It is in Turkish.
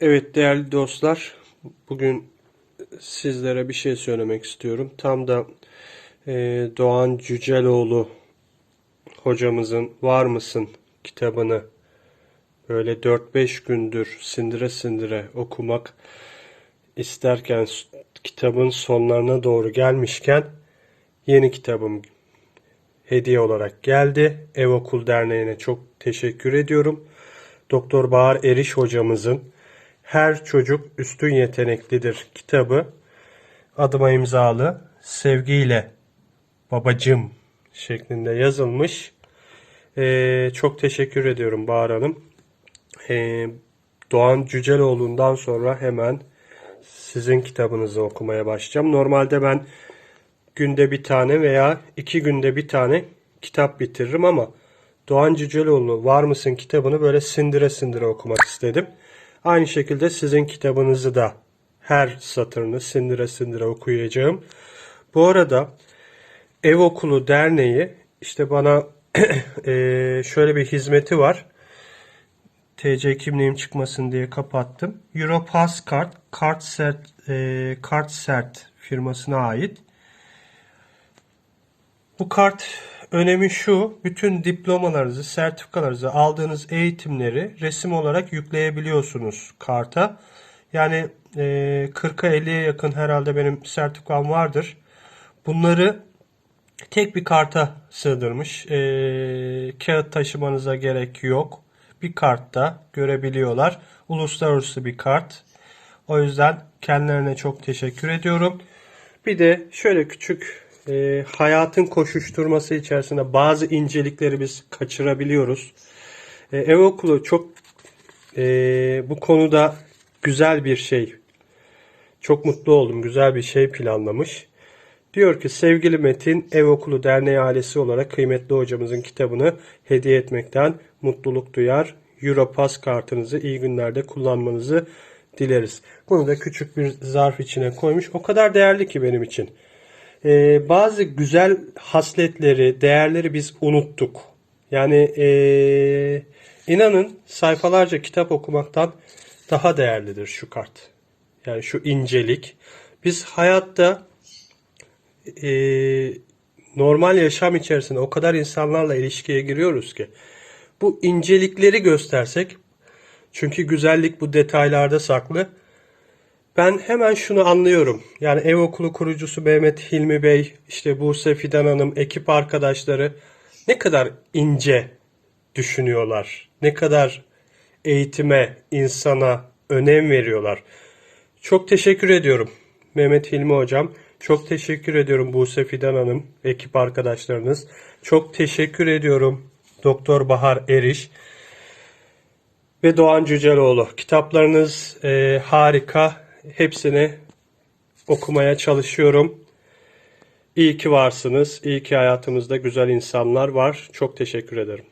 Evet değerli dostlar, bugün sizlere bir şey söylemek istiyorum. Tam da e, Doğan Cüceloğlu hocamızın Var mısın kitabını böyle 4-5 gündür sindire sindire okumak isterken kitabın sonlarına doğru gelmişken yeni kitabım hediye olarak geldi. Ev Okul Derneği'ne çok teşekkür ediyorum. Doktor Bahar Eriş hocamızın Her Çocuk Üstün Yeteneklidir kitabı adıma imzalı sevgiyle babacım şeklinde yazılmış. Ee, çok teşekkür ediyorum Bahar Hanım. Ee, Doğan Cüceloğlu'ndan sonra hemen sizin kitabınızı okumaya başlayacağım. Normalde ben günde bir tane veya iki günde bir tane kitap bitiririm ama Doğan Cüceloğlu Var mısın kitabını böyle sindire sindire okumak istedim. Aynı şekilde sizin kitabınızı da her satırını sindire sindire okuyacağım. Bu arada Ev Okulu Derneği işte bana eee, şöyle bir hizmeti var. TC kimliğim çıkmasın diye kapattım. Europass Kart, Kart Sert, eee, Kart Sert firmasına ait. Bu kart önemi şu, bütün diplomalarınızı, sertifikalarınızı, aldığınız eğitimleri resim olarak yükleyebiliyorsunuz karta. Yani e, 40'a 50'ye yakın herhalde benim sertifikam vardır. Bunları tek bir karta sığdırmış. E, kağıt taşımanıza gerek yok. Bir kartta görebiliyorlar. Uluslararası bir kart. O yüzden kendilerine çok teşekkür ediyorum. Bir de şöyle küçük e, hayatın koşuşturması içerisinde bazı incelikleri biz kaçırabiliyoruz. E, ev okulu çok e, bu konuda güzel bir şey. Çok mutlu oldum. Güzel bir şey planlamış. Diyor ki sevgili Metin Ev Okulu Derneği ailesi olarak kıymetli hocamızın kitabını hediye etmekten mutluluk duyar. Europass kartınızı iyi günlerde kullanmanızı dileriz. Bunu da küçük bir zarf içine koymuş. O kadar değerli ki benim için. Ee, bazı güzel hasletleri, değerleri biz unuttuk. Yani ee, inanın sayfalarca kitap okumaktan daha değerlidir şu kart. Yani şu incelik. Biz hayatta e, normal yaşam içerisinde o kadar insanlarla ilişkiye giriyoruz ki bu incelikleri göstersek çünkü güzellik bu detaylarda saklı. Ben hemen şunu anlıyorum. Yani ev okulu kurucusu Mehmet Hilmi Bey, işte Buse Fidan Hanım, ekip arkadaşları ne kadar ince düşünüyorlar. Ne kadar eğitime, insana önem veriyorlar. Çok teşekkür ediyorum Mehmet Hilmi Hocam. Çok teşekkür ediyorum Buse Fidan Hanım, ekip arkadaşlarınız. Çok teşekkür ediyorum Doktor Bahar Eriş ve Doğan Cüceloğlu. Kitaplarınız e, harika. Hepsini okumaya çalışıyorum. İyi ki varsınız. İyi ki hayatımızda güzel insanlar var. Çok teşekkür ederim.